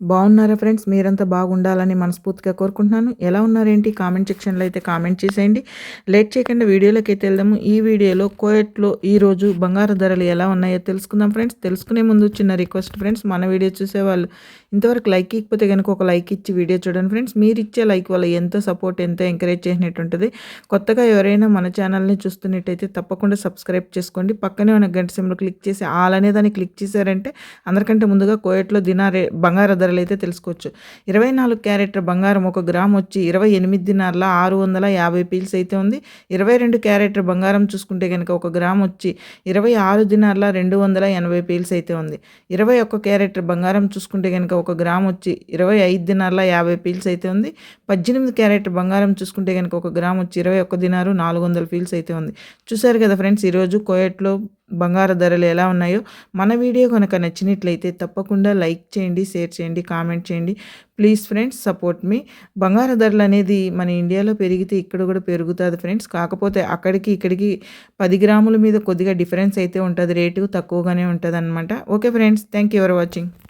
బాగున్నారా ఫ్రెండ్స్? మీరంతా బాగుండాలని మనస్ఫూర్తిగా కోరుకుంటున్నాను. ఎలా ఉన్నారేంటి? కామెంట్ సెక్షన్లో అయితే కామెంట్ చేసేయండి. లేట్ చేయకుండా వీడియోలోకి అయితే వెళ్దాము. ఈ వీడియోలో కోయట్లో ఈరోజు బంగారు ధరలు ఎలా ఉన్నాయో తెలుసుకుందాం ఫ్రెండ్స్. తెలుసుకునే ముందు చిన్న రిక్వెస్ట్ ఫ్రెండ్స్. మన వీడియో చూసేవాళ్ళు ఇంతవరకు లైక్ ఇకపోతే కనుక ఒక లైక్ ఇచ్చి వీడియో చూడండి ఫ్రెండ్స్. మీరు ఇచ్చే లైక్ వల్ల ఎంతో సపోర్ట్ ఎంతో ఎంకరేజ్ చేసినట్టు ఉంటుంది. కొత్తగా ఎవరైనా మన ఛానల్ని చూస్తున్నట్టయితే తప్పకుండా సబ్స్క్రైబ్ చేసుకోండి. పక్కనే ఉన్న గంట సిమ్లో క్లిక్ చేసి ఆల్ అనే దాన్ని క్లిక్ చేశారంటే అందరికంటే ముందుగా కోయట్లో దినారే బంగారు ధరలు అయితే తెలుసుకోవచ్చు. ఇరవై నాలుగు క్యారెట్ బంగారం ఒక గ్రామ్ వచ్చి ఇరవై ఎనిమిది దినార్ల ఆరు వందల యాభై పీల్స్ అయితే ఉంది. ఇరవై రెండు క్యారెట్ బంగారం చూసుకుంటే కనుక ఒక గ్రామ్ వచ్చి ఇరవై ఆరు దినార్ల రెండు వందల ఎనభై పీల్స్ అయితే ఉంది. ఇరవై ఒక్క క్యారెట్ బంగారం చూసుకుంటే కనుక ఒక గ్రామ్ వచ్చి ఇరవై ఐదు దినార్ల యాభై పీల్స్ అయితే ఉంది. పద్దెనిమిది క్యారెట్ బంగారం చూసుకుంటే కనుక ఒక గ్రామ్ వచ్చి ఇరవై ఒక్క దినారు నాలుగు వందల పీల్స్ అయితే ఉంది. చూసారు కదా ఫ్రెండ్స్ ఈరోజు కోయట్లో బంగారు ధరలు ఎలా ఉన్నాయో మన వీడియో కనుక నచ్చినట్లయితే తప్పకుండా లైక్ చేయండి షేర్ చేయండి కామెంట్ చేయండి. ప్లీజ్ ఫ్రెండ్స్ సపోర్ట్ మీ బంగారు ధరలు అనేది మన ఇండియాలో పెరిగితే ఇక్కడ కూడా పెరుగుతుంది ఫ్రెండ్స్ కాకపోతే అక్కడికి ఇక్కడికి పది గ్రాముల మీద కొద్దిగా డిఫరెన్స్ అయితే ఉంటుంది రేటు తక్కువగానే ఉంటుంది అనమాట okay friends thank you for watching